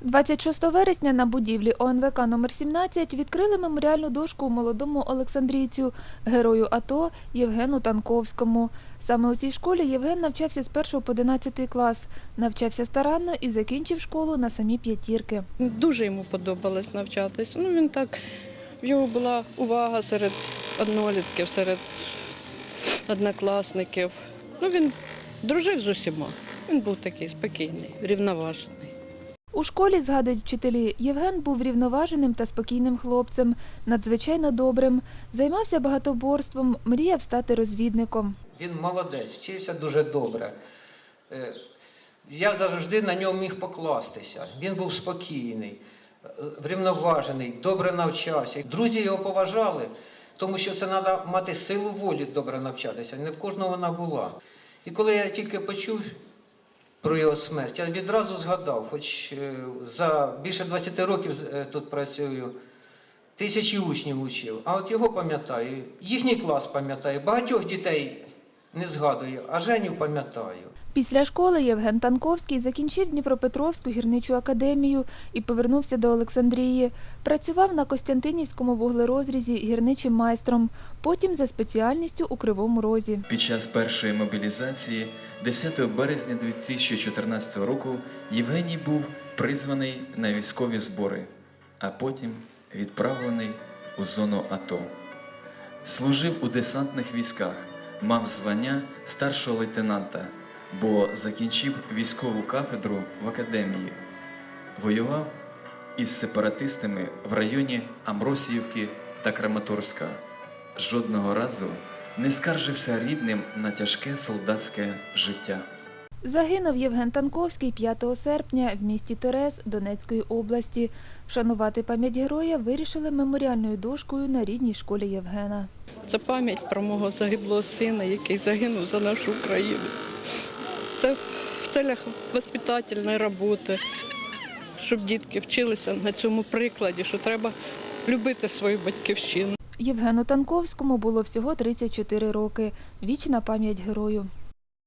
26 вересня на будівлі ОНВК номер 17 відкрили меморіальну дошку молодому Олександрійцю, герою АТО Євгену Танковському. Саме у цій школі Євген навчався з 1 по 11 клас, навчався старанно і закінчив школу на самі п'ятірки. Дуже йому подобалось навчатись. Ну, він так, в його була увага серед однолітків, серед однокласників. Ну, він дружив з усіма. Він був такий спокійний, рівноважений. У школі, згадують вчителі, Євген був рівноваженим та спокійним хлопцем, надзвичайно добрим, займався багатоборством, мріяв стати розвідником. Він молодець, вчився дуже добре. Е, Я завжди на нього міг покластися. Він був спокійний, е, врівноважений, добре навчався. Друзі його поважали, тому що це треба мати силу волі добре навчатися. Не в кожного вона була. І коли я тільки почув про його смерть, я відразу згадав, хоч е, за більше 20 років е, тут працюю. Тисячі учнів учив, а от його пам'ятаю, їхній клас пам'ятаю, багатьох дітей не згадую, а Женю пам'ятаю. Після школи Євген Танковський закінчив Дніпропетровську гірничу академію і повернувся до Олександрії. Працював на Костянтинівському вуглерозрізі гірничим майстром, потім за спеціальністю у Кривому Розі. Під час першої мобілізації, 10 березня 2014 року, Євгеній був призваний на військові збори, а потім відправлений у зону АТО. Служив у десантних військах, мав звання старшого лейтенанта, бо закінчив військову кафедру в академії. Воював із сепаратистами в районі Амросіївки та Краматорська. Жодного разу не скаржився рідним на тяжке солдатське життя. Загинув Євген Танковський 5 серпня в місті Терез Донецької області. Вшанувати пам'ять героя вирішили меморіальною дошкою на рідній школі Євгена. Це пам'ять про мого загиблого сина, який загинув за нашу Україну. Це в целях воспитательної роботи, щоб дітки вчилися на цьому прикладі, що треба любити свою батьківщину. Євгену Танковському було всього 34 роки. Вічна пам'ять герою.